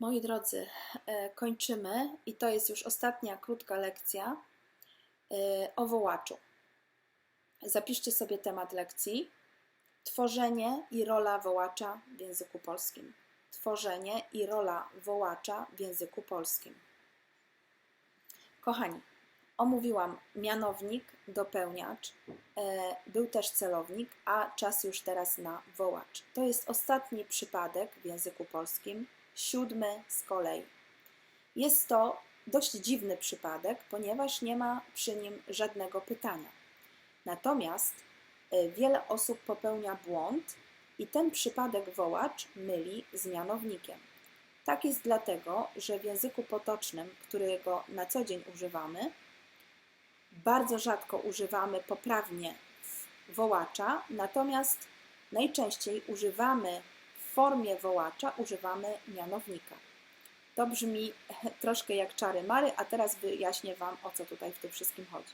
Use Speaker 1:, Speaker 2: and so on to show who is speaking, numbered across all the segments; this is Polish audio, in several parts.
Speaker 1: Moi drodzy, e, kończymy i to jest już ostatnia krótka lekcja e, o wołaczu. Zapiszcie sobie temat lekcji: Tworzenie i rola wołacza w języku polskim. Tworzenie i rola wołacza w języku polskim. Kochani, omówiłam mianownik, dopełniacz, e, był też celownik, a czas już teraz na wołacz. To jest ostatni przypadek w języku polskim siódmy z kolei. Jest to dość dziwny przypadek, ponieważ nie ma przy nim żadnego pytania. Natomiast y, wiele osób popełnia błąd i ten przypadek wołacz myli z mianownikiem. Tak jest dlatego, że w języku potocznym, którego na co dzień używamy, bardzo rzadko używamy poprawnie wołacza, natomiast najczęściej używamy formie wołacza używamy mianownika. To brzmi troszkę jak czary mary, a teraz wyjaśnię Wam, o co tutaj w tym wszystkim chodzi.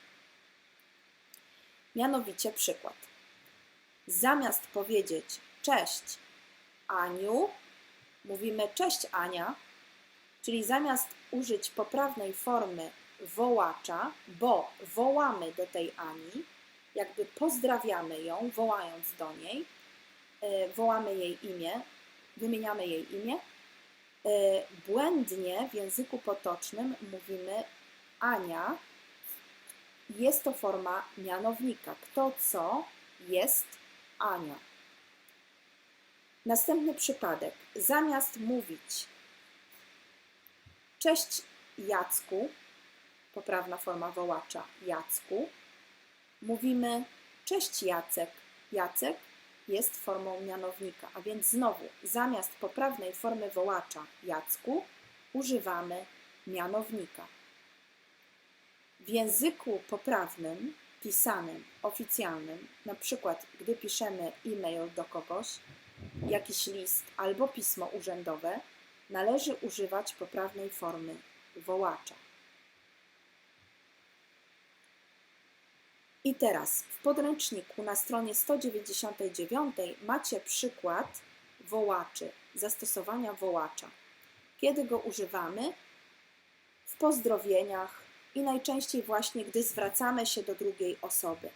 Speaker 1: Mianowicie przykład. Zamiast powiedzieć cześć Aniu, mówimy cześć Ania, czyli zamiast użyć poprawnej formy wołacza, bo wołamy do tej Ani, jakby pozdrawiamy ją, wołając do niej, E, wołamy jej imię, wymieniamy jej imię. E, błędnie w języku potocznym mówimy Ania. Jest to forma mianownika. Kto co jest Ania. Następny przypadek. Zamiast mówić Cześć Jacku, poprawna forma wołacza Jacku, mówimy Cześć Jacek. Jacek jest formą mianownika, a więc znowu zamiast poprawnej formy wołacza Jacku używamy mianownika. W języku poprawnym, pisanym, oficjalnym, na przykład gdy piszemy e-mail do kogoś, jakiś list albo pismo urzędowe, należy używać poprawnej formy wołacza. I teraz w podręczniku na stronie 199 macie przykład wołaczy, zastosowania wołacza. Kiedy go używamy? W pozdrowieniach i najczęściej właśnie, gdy zwracamy się do drugiej osoby,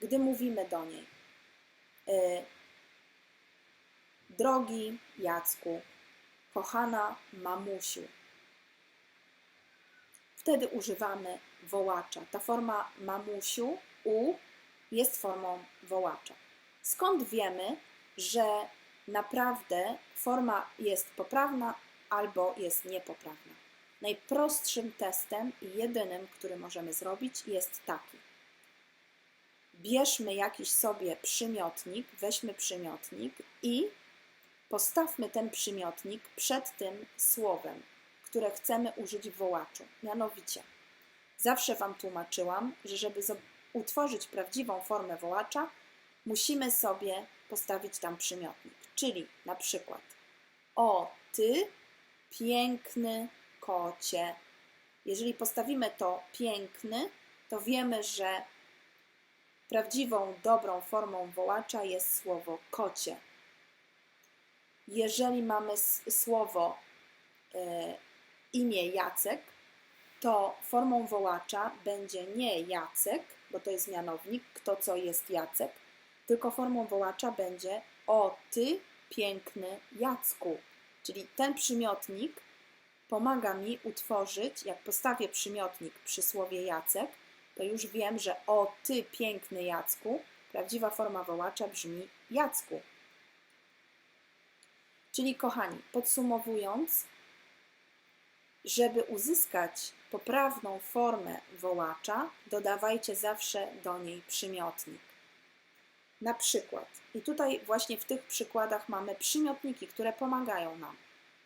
Speaker 1: gdy mówimy do niej. E, drogi Jacku, kochana mamusiu. Wtedy używamy wołacza. Ta forma mamusiu u jest formą wołacza. Skąd wiemy, że naprawdę forma jest poprawna albo jest niepoprawna? Najprostszym testem i jedynym, który możemy zrobić, jest taki. Bierzmy jakiś sobie przymiotnik, weźmy przymiotnik i postawmy ten przymiotnik przed tym słowem, które chcemy użyć w wołaczu. Mianowicie, zawsze Wam tłumaczyłam, że żeby utworzyć prawdziwą formę wołacza, musimy sobie postawić tam przymiotnik. Czyli na przykład o ty, piękny kocie. Jeżeli postawimy to piękny, to wiemy, że prawdziwą, dobrą formą wołacza jest słowo kocie. Jeżeli mamy słowo e, imię Jacek, to formą wołacza będzie nie Jacek, bo to jest mianownik, kto co jest Jacek, tylko formą wołacza będzie o ty piękny Jacku. Czyli ten przymiotnik pomaga mi utworzyć, jak postawię przymiotnik przy słowie Jacek, to już wiem, że o ty piękny Jacku, prawdziwa forma wołacza brzmi Jacku. Czyli kochani, podsumowując, żeby uzyskać poprawną formę wołacza, dodawajcie zawsze do niej przymiotnik. Na przykład, i tutaj właśnie w tych przykładach mamy przymiotniki, które pomagają nam.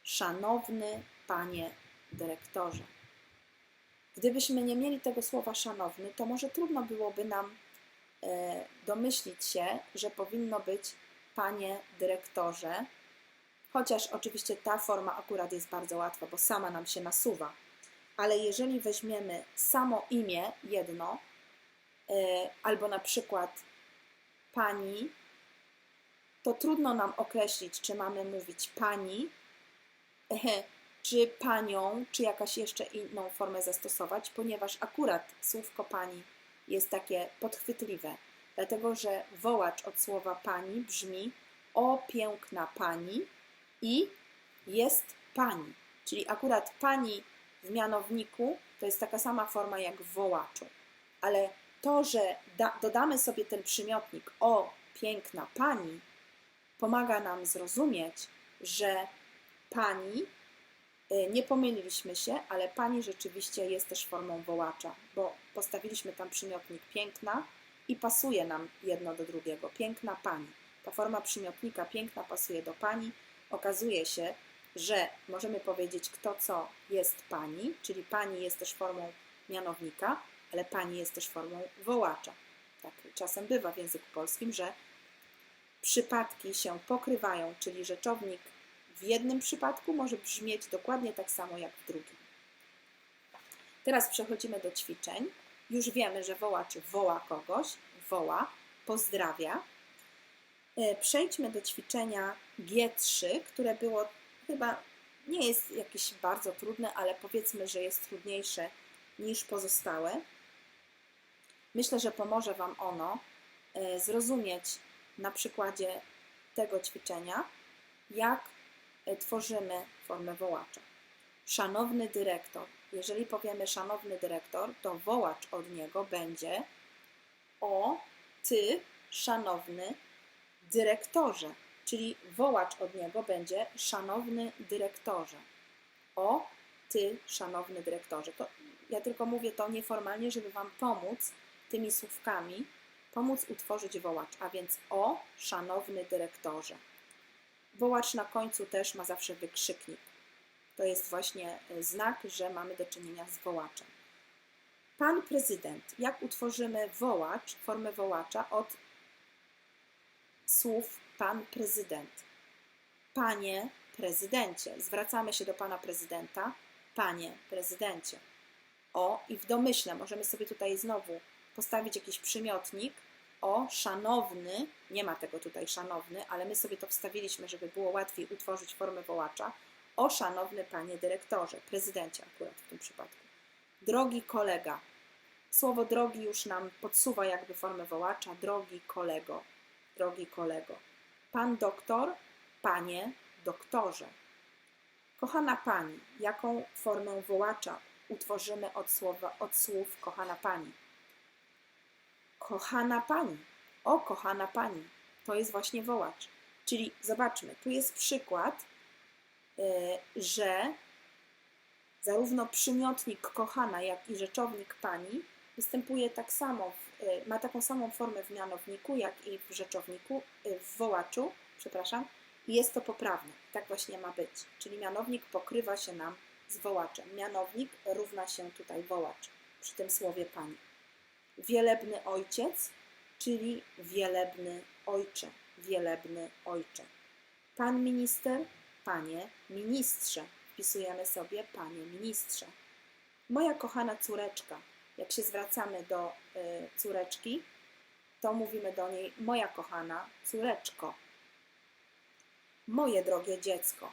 Speaker 1: Szanowny panie dyrektorze. Gdybyśmy nie mieli tego słowa szanowny, to może trudno byłoby nam e, domyślić się, że powinno być panie dyrektorze, chociaż oczywiście ta forma akurat jest bardzo łatwa, bo sama nam się nasuwa. Ale jeżeli weźmiemy samo imię jedno, e, albo na przykład pani, to trudno nam określić, czy mamy mówić pani, czy panią, czy jakaś jeszcze inną formę zastosować, ponieważ akurat słówko pani jest takie podchwytliwe, dlatego że wołacz od słowa pani brzmi o piękna pani i jest pani. Czyli akurat pani w mianowniku to jest taka sama forma jak w wołaczu. Ale to, że da, dodamy sobie ten przymiotnik o piękna pani, pomaga nam zrozumieć, że pani, y, nie pomyliliśmy się, ale pani rzeczywiście jest też formą wołacza, bo postawiliśmy tam przymiotnik piękna i pasuje nam jedno do drugiego. Piękna pani. Ta forma przymiotnika piękna pasuje do pani. Okazuje się, że możemy powiedzieć kto co jest pani, czyli pani jest też formą mianownika, ale pani jest też formą wołacza. Tak czasem bywa w języku polskim, że przypadki się pokrywają, czyli rzeczownik w jednym przypadku może brzmieć dokładnie tak samo jak w drugim. Teraz przechodzimy do ćwiczeń. Już wiemy, że wołacz woła kogoś, woła, pozdrawia. E, przejdźmy do ćwiczenia G3, które było chyba nie jest jakieś bardzo trudne, ale powiedzmy, że jest trudniejsze niż pozostałe. Myślę, że pomoże Wam ono e, zrozumieć na przykładzie tego ćwiczenia, jak e, tworzymy formę wołacza. Szanowny dyrektor. Jeżeli powiemy szanowny dyrektor, to wołacz od niego będzie o ty, szanowny dyrektorze. Czyli wołacz od niego będzie szanowny dyrektorze. O ty, szanowny dyrektorze. To ja tylko mówię to nieformalnie, żeby Wam pomóc tymi słówkami, pomóc utworzyć wołacz, a więc o szanowny dyrektorze. Wołacz na końcu też ma zawsze wykrzyknik. To jest właśnie e, znak, że mamy do czynienia z wołaczem. Pan prezydent. Jak utworzymy wołacz, formę wołacza od słów pan prezydent? Panie prezydencie. Zwracamy się do pana prezydenta. Panie prezydencie. O, i w domyśle możemy sobie tutaj znowu postawić jakiś przymiotnik. O, szanowny, nie ma tego tutaj szanowny, ale my sobie to wstawiliśmy, żeby było łatwiej utworzyć formę wołacza. O, szanowny panie dyrektorze, prezydencie akurat w tym przypadku. Drogi kolega. Słowo drogi już nam podsuwa jakby formę wołacza. Drogi kolego, drogi kolego. Pan doktor, panie doktorze. Kochana pani, jaką formę wołacza utworzymy od, słowa, od słów kochana pani? Kochana pani, o kochana pani, to jest właśnie wołacz. Czyli zobaczmy, tu jest przykład, yy, że zarówno przymiotnik kochana, jak i rzeczownik pani występuje tak samo, w, y, ma taką samą formę w mianowniku, jak i w rzeczowniku, y, w wołaczu, przepraszam, jest to poprawne. Tak właśnie ma być. Czyli mianownik pokrywa się nam z wołaczem. Mianownik równa się tutaj wołacz przy tym słowie pani. Wielebny ojciec, czyli wielebny ojcze, wielebny ojcze. Pan minister, panie ministrze. Wpisujemy sobie panie ministrze. Moja kochana córeczka, jak się zwracamy do y, córeczki, to mówimy do niej moja kochana córeczko, moje drogie dziecko.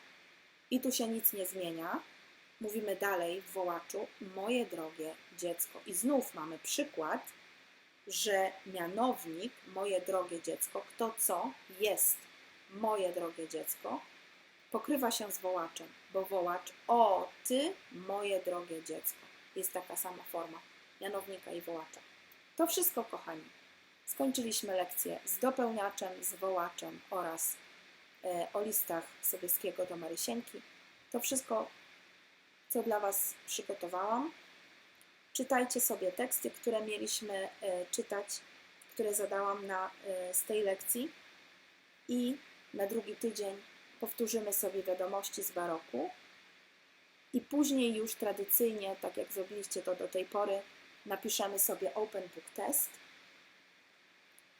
Speaker 1: I tu się nic nie zmienia. Mówimy dalej w wołaczu moje drogie dziecko. I znów mamy przykład, że mianownik moje drogie dziecko, kto co jest moje drogie dziecko, pokrywa się z wołaczem, bo wołacz o ty moje drogie dziecko. Jest taka sama forma mianownika i wołacza. To wszystko, kochani. Skończyliśmy lekcję z dopełniaczem, z wołaczem oraz e, o listach Sobieskiego do Marysienki. To wszystko, co dla Was przygotowałam. Czytajcie sobie teksty, które mieliśmy e, czytać, które zadałam na, e, z tej lekcji i na drugi tydzień powtórzymy sobie wiadomości z baroku i później już tradycyjnie, tak jak zrobiliście to do tej pory, napiszemy sobie Open Book Test,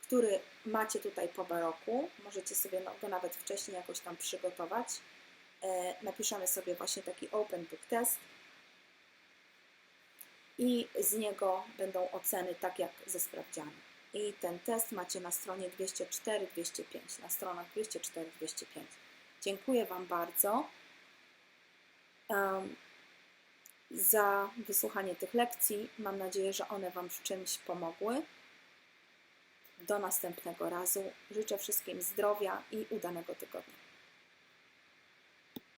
Speaker 1: który macie tutaj po baroku. Możecie sobie no, go nawet wcześniej jakoś tam przygotować. E, napiszemy sobie właśnie taki Open Book Test i z niego będą oceny tak jak ze sprawdzianem. I ten test macie na stronie 204-205, na stronach 204-205. Dziękuję Wam bardzo. em, za wysłuchanie tych lekcji. Mam nadzieję, że one Wam w czymś pomogły. Do następnego razu. Życzę wszystkim zdrowia i udanego tygodnia.